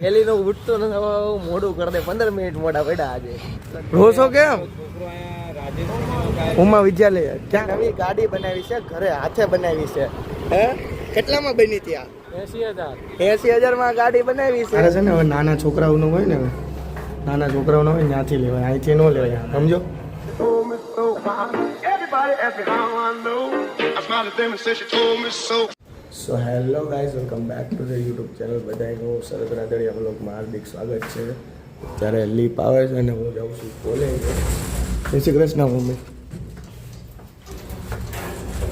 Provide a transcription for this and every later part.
વેલી નો ઉઠતો નથી મોઢું મોડું કરી દે. પંદર મિનિટ મોડા પડ્યા આજે. રોસો કેમ? ઉમા વિદ્યાલય ક્યાં? નવી ગાડી બનાવી છે ઘરે હાથે બનાવી છે. હે? કેટલામાં બની ત્યાં એસી હજાર. એસી હજારમાં ગાડી બનાવી છે. અરે છે ને હવે નાના છોકરાઓનું હોય ને નાના છોકરાઓનું હોય ને ત્યાંથી લેવાય અહીંથી ન લેવાય સમજો? So hello guys welcome back to the YouTube channel બધાનું સરસ રાદડિયા બ્લોગમાં હાર્દિક સ્વાગત છે. ત્યારે લીપ આવે છે અને હું જાઉં છું કોલેજ જય શ્રી કૃષ્ણ, મમ્મી.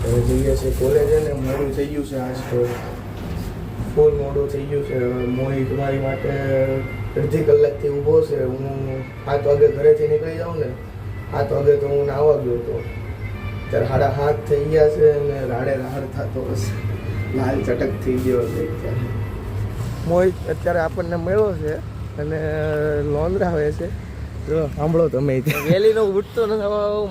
હવે જઈએ છીએ કોલેજ ને મોડું થઈ ગયું છે આજ તો. ફૂલ મોડું થઈ ગયું છે. મોડી તમારી માટે અડધી કલાકથી ઊભો છે. હું સાત વાગે ઘરેથી નીકળી જાઉં ને, સાત વાગે તો હું નાવા ગયો હતો. ત્યારે સાડા હાથ થઈ ગયા છે અને રાડે રાડ થતો હશે. લાલ ચટક થઈ ગયો છે. મોહિત અત્યારે આપણને મળ્યો છે અને લોંદરા હોય છે. જો સાંભળો તમે વહેલીનો ઉઠતો ન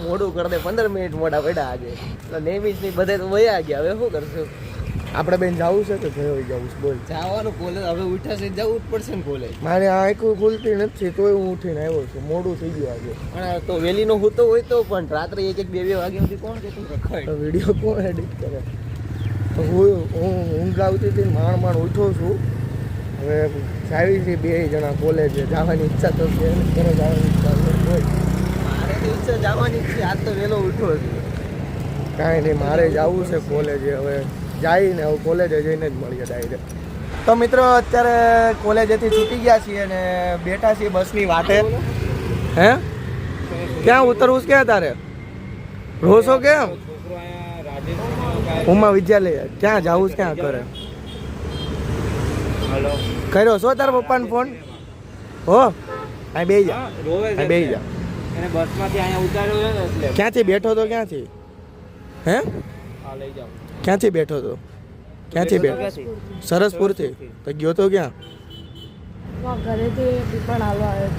મોડું કરી દે. પંદર મિનિટ મોડા પડ્યા આજે. તો નેમી જ નહીં બધે તો વયા ગયા. હવે શું કરશું? આપણે બેન જવું છે કે ઘરે જવું છે? બોલ. જવાનું કોલેજ હવે ઉઠ્યા છે જવું જ પડશે ને કોલેજ. મારી આંખો ખુલતી નથી તોય હું ઉઠીને આવ્યો છું. મોડું થઈ ગયું આજે. પણ તો વહેલીનો હોતો હોય તો પણ રાત્રે એક એક બે બે વાગ્યા સુધી કોણ કે તું રખાય વીડિયો કોણ એડિટ કરે? હું ઊંઘ આવતી હતી માણ માણ ઉઠો છું. હવે જાવી છે બે જણા કોલેજે જવાની ઈચ્છા તો છે જવાની ઈચ્છા મારે ઈચ્છા જવાની છે, આજ તો વહેલો ઉઠો છું. કાંઈ નહીં, મારે જવું છે કોલેજે હવે જઈને હવે કોલેજે જઈને જ મળીએ ડાયરેક્ટ તો મિત્રો, અત્યારે કોલેજેથી છૂટી ગયા છીએ અને બેઠા છીએ બસની વાટે. હે? ક્યાં ઉતરવું છે ક્યાં તારે રોસો કેમ? ઉમા વિદ્યાલય ક્યાં જવું છે ક્યાં કરે? હલો. કર્યો છો તારા પપ્પાને ફોન? હો અહીં બે જા. રોવે અહીં બે જા. એને બસમાંથી અહીંયા ઉતાર્યો છે ને એટલે. ક્યાંથી બેઠો તો ક્યાંથી? હે? ક્યાંથી બેઠો તો? ક્યાંથી બેઠો? સરસપુરથી. તો ગયો તો ક્યાં? ઘરેથી ટિફિન હાલવા આવ્યો.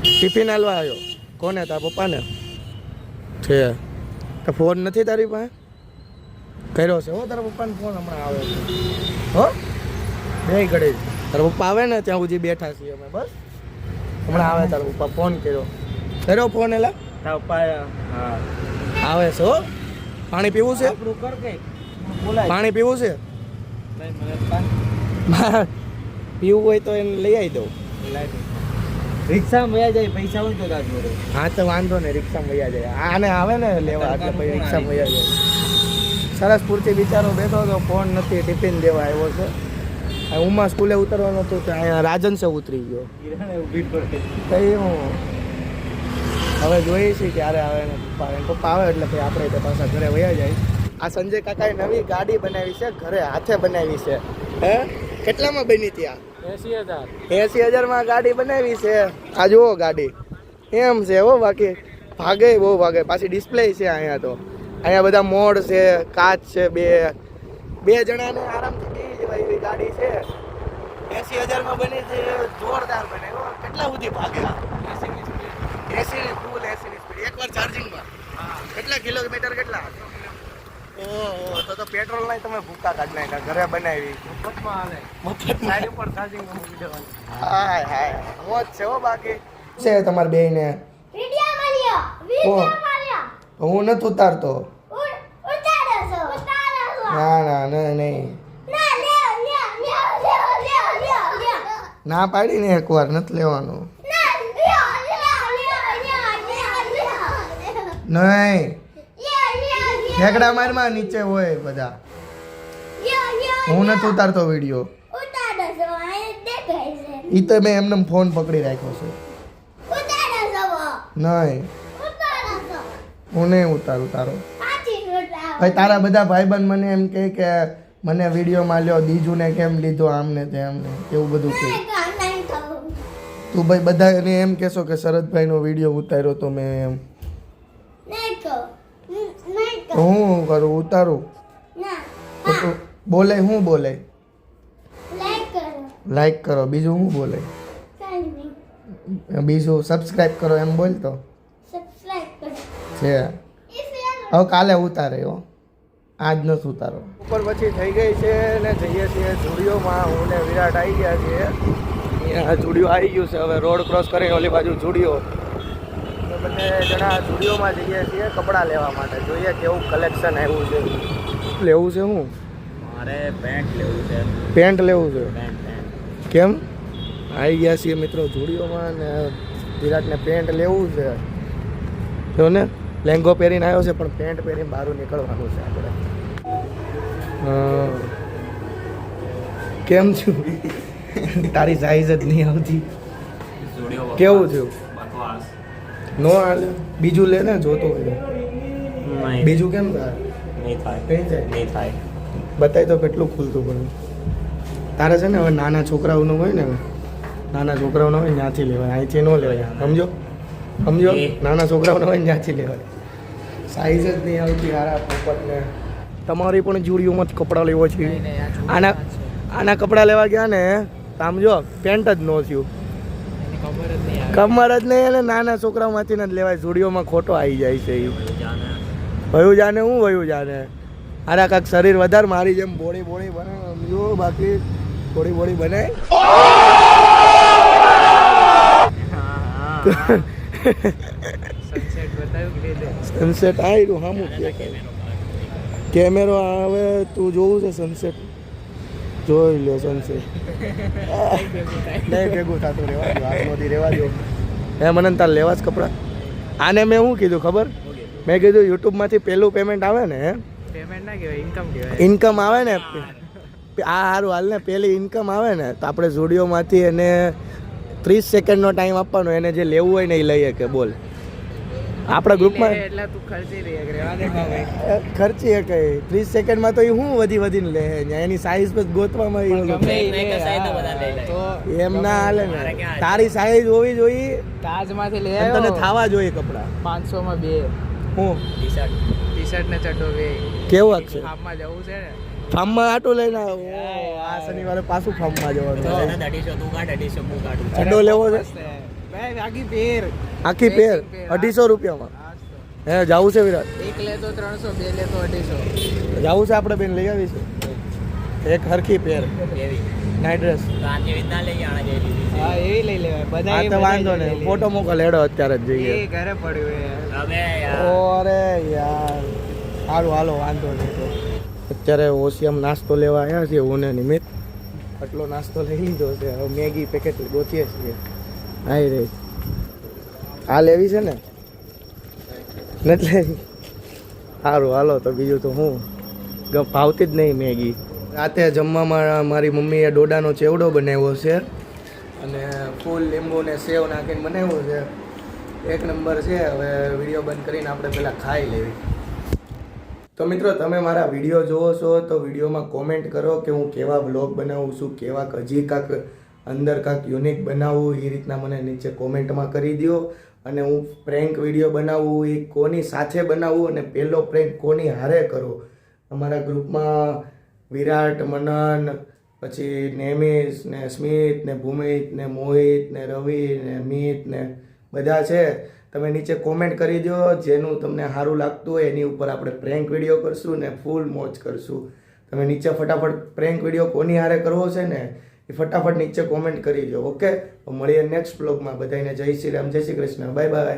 ટિફિન હાલવા આવ્યો. કોને? તારા પપ્પાને? છે. તો ફોન નથી તારી પાસે? કર્યો છે. હો તારા પપ્પાને ફોન હમણાં આવે છે. હો? બે ઘડે. તારા પપ્પા આવે ને ત્યાં સુધી બેઠા છીએ અમે બસ. હમણાં આવે તારા પપ્પા ફોન કર્યો. કર્યો ફોન એલા તારા પપ્પા હા. આવે છે હો. પાણી પીવું છે? આપણું કર પાણી પીવું છે? પીવું હોય તો એને લઈ આવી દઉં. રિક્ષામાં વયા જાય પૈસા હોય તો તાર હા તો વાંધો નહીં રિક્ષામાં વયા જાય. આને આવે ને લેવા એટલે પછી રિક્ષામાં વયા જાય. સરસપુરથી બિચારો બેઠો હતો ફોન નથી ટિફિન દેવા આવ્યો છે. ઉમા સ્કૂલે ઉતરવાનો હતો તો અહીંયા રાજન સે ઉતરી ગયો. કઈ હું હવે જોઈએ છીએ ક્યારે આવે ને પપ્પા એને પપ્પા આવે એટલે પછી આપણે તો પાછા ઘરે વયા જાય. આ સંજય કાકાએ નવી ગાડી બનાવી છે ઘરે હાથે બનાવી છે. હે? કેટલામાં બની ત્યાં એસી હજાર. એસી હજારમાં ગાડી બનાવી છે. આ જુઓ ગાડી. એમ છે હો બાકી. ભાગે બહુ ભાગે. પાછી ડિસ્પ્લે છે અહીંયા તો. અહીંયા બધા મોડ છે કાચ છે બે બે જણાને આરામથી બેસી જવાય એવી ગાડી છે. એસી હજારમાં બની છે જોરદાર બને હો. કેટલા સુધી ભાગે એસી ની ફૂલ એસી ની સ્પીડ એકવાર ચાર્જિંગમાં કેટલા કિલોમીટર કેટલા? ઓહો તો તો પેટ્રોલ નહીં તમે ભૂકા કાઢ નાખ્યા ઘરે બનાવી. મફતમાં. હાલે મફતમાં સાઈડ ઉપર ચાર્જિંગ મૂકી દેવાનું હાય. હાય મોજ છે હો બાકી. છે તમારી બેયને. વિડિયો મળ્યો. વિડિયો હું નથી ઉતારતો ના ના ના નહીં ના પાડી ને એકવાર નથી લેવાનું નહીં ઠેકડા મારમાં નીચે હોય બધા હું નથી ઉતારતો વીડિયો ઈ તો મેં એમને ફોન પકડી રાખ્યો છે નહીં હું નહીં ઉતારું તારો. ભાઈ તારા બધા ભાઈબંધ મને એમ કહે કે મને વિડીયોમાં લ્યો દીજુને કેમ લીધો આમ ને તેમ ને એવું બધું કહે. તું ભાઈ બધાને એમ કહેશો કે શરદભાઈનો વીડિયો ઉતાર્યો તો મેં એમ. હું કરું ઉતારું? તો બોલે હું બોલે? લાઈક કરો. બીજું હું બોલે? બીજું સબસ્ક્રાઈબ કરો એમ બોલતો? છે. હવે કાલે ઉતારે હો. આજ નથી ઉતારો. ઉપર પછી થઈ ગઈ છે ને જઈએ છીએ સ્ટુડિયોમાં હું ને વિરાટ આવી ગયા છીએ. અહીંયા જુડિયો આવી ગયું છે. હવે રોડ ક્રોસ કરીને ઓલી બાજુ જુડિયો. તો બંને જણા જુડિયોમાં જઈએ છીએ કપડાં લેવા માટે. જોઈએ કેવું કલેક્શન આવ્યું છે. લેવું છે હું? મારે પેન્ટ લેવું છે. પેન્ટ લેવું છે? કેમ? આવી ગયા છીએ મિત્રો જુડિયોમાં ને વિરાટને પેન્ટ લેવું છે. જો ને. લેંગો પહેરીને આવ્યો છે પણ પેન્ટ પહેરીને બહાર નીકળવાનું છે આપણે. કેમ છું? તારી સાઈઝ જ નહીં આવતી. કેવું થયું નો હાલે. બીજું લે ને જોતો હોય બીજું કેમ થાય? નહીં થાય. બતાય તો કેટલું ખુલતું પડે તારે છે ને હવે નાના છોકરાઓનું હોય ને નાના છોકરાઓનું હોય ત્યાંથી લેવાય. અહીંથી ન લેવાય. સમજો? સમજો? નાના છોકરાઓને હોય ત્યાંથી લેવાય સાઈઝ જ નહીં આવતી હારા પોપટને. તમારી પણ જુડીઓમાં જ કપડાં લેવો છે. આના આના કપડાં લેવા ગયા ને સમજો પેન્ટ જ ન થયું. કમર જ નહીં અને નાના છોકરાઓમાંથી જ લેવાય. જુડીઓમાં ખોટો આવી જાય છે એ વયું જાને. હું વયું જાને? હારા કાંક શરીર વધારે મારી જેમ બોડી બોડી બને સમજો? બાકી બોડી બોડી બને. સનસેટ આવ્યું હામું કેમેરો આવે તું જોવું છે સનસેટ જોઈ લો સનસેટ નહીં ભેગું થતું રહેવા દો એ મને તાર લેવા જ કપડાં. આને મેં શું કીધું ખબર? મેં કીધું યુટ્યુબમાંથી પહેલું પેમેન્ટ આવે ને પેમેન્ટ ના કહેવાય ઇન્કમ કહેવાય. ઇન્કમ આવે ને. આ સારું હાલ ને પહેલી ઇન્કમ આવે ને તો આપણે ઝુડિયોમાંથી એને ત્રીસ સેકન્ડનો ટાઈમ આપવાનો એને જે લેવું હોય ને એ લઈએ કે બોલ. આપણા ગ્રુપમાં ખર્ચી કઈ. ત્રીસ સેકન્ડમાં તો એ હું વધી વધીને લે એની સાઈઝ બસ ગોતવામાં એમ ના હાલે ને. તારી સાઈઝ હોવી જોઈએ. તાજમાંથી લે તને થાવા જોઈએ કપડાં. પાંચસો માં બે. હું? ટી શર્ટ ટી શર્ટ ને ચડ્ડો બે. કેવું છે હાફમાં જવું છે ને? ફાર્મમાં આટો લઈને આવો. આ શનિવારે પાછું ફાર્મમાં જવાનું. ચડ્ડો લેવો છે? આખી પેર આખી પેર અઢીસો રૂપિયામાં? હે જવું છે વિરાટ? એક લે તો ત્રણસો બે લે તો અઢીસો. જવું છે આપણે બેન લઈ આવીશું. એક હરખી પેર ડ્રેસ હા એવી લઈ લેવાય. બધા તો વાંધો નહીં. ફોટો મોકલ હેડો અત્યારે જ જઈએ. એ ઘરે પડ્યું હવે યાર ઓરે યાર. સારું હાલો વાંધો નહીં અત્યારે ઓશિયમ નાસ્તો લેવા આવ્યા છીએ ઓને નિમિત્ત આટલો નાસ્તો લઈ લીધો છે, હવે મેગી પેકેટ ગોતીએ છીએ. આવી રહી. આ લેવી છે ને? લેવી. સારું, હાલો, તો બીજું તો હું. ભાવતી જ નહીં મેગી. રાતે જમવામાં મારી મમ્મીએ ડોડાનો ચેવડો બનાવ્યો છે અને ફૂલ લીંબુ ને સેવ નાખીને બનાવ્યો છે. એક નંબર છે, હવે વીડિયો બંધ કરીને આપણે પહેલાં ખાઈ લેવી. તો મિત્રો, તમે મારા વીડિયો જોવો છો તો વિડીયોમાં કોમેન્ટ કરો કે હું કેવા બ્લોગ બનાવું છું, કેવા હજી કાંક અંદર કાંક યુનિક બનાવું એ રીતના મને નીચે કોમેન્ટમાં કરી દો અને હું પ્રેન્ક વીડિયો બનાવું એ કોની સાથે બનાવું અને પહેલો પ્રેન્ક કોની હારે કરો. અમારા ગ્રુપમાં વિરાટ, મનન, પછી નેમિસ, ને સ્મિત, ને ભૂમિત, ને મોહિત, ને રવિ, ને મિત, ને બધા છે. તમે નીચે કોમેન્ટ કરી દો, જેનું તમને સારું લાગતું હોય એની ઉપર આપણે પ્રેન્ક વીડિયો કરશું ને ફૂલ મોજ કરશું. તમે નીચે ફટાફટ પ્રેન્ક વીડિયો કોની હારે કરવો છે ને એ ફટાફટ નીચે કોમેન્ટ કરી દો ઓકે મળીએ નેક્સ્ટ બ્લોગમાં બધાને જય શ્રી રામ, જય શ્રી કૃષ્ણ. Bye bye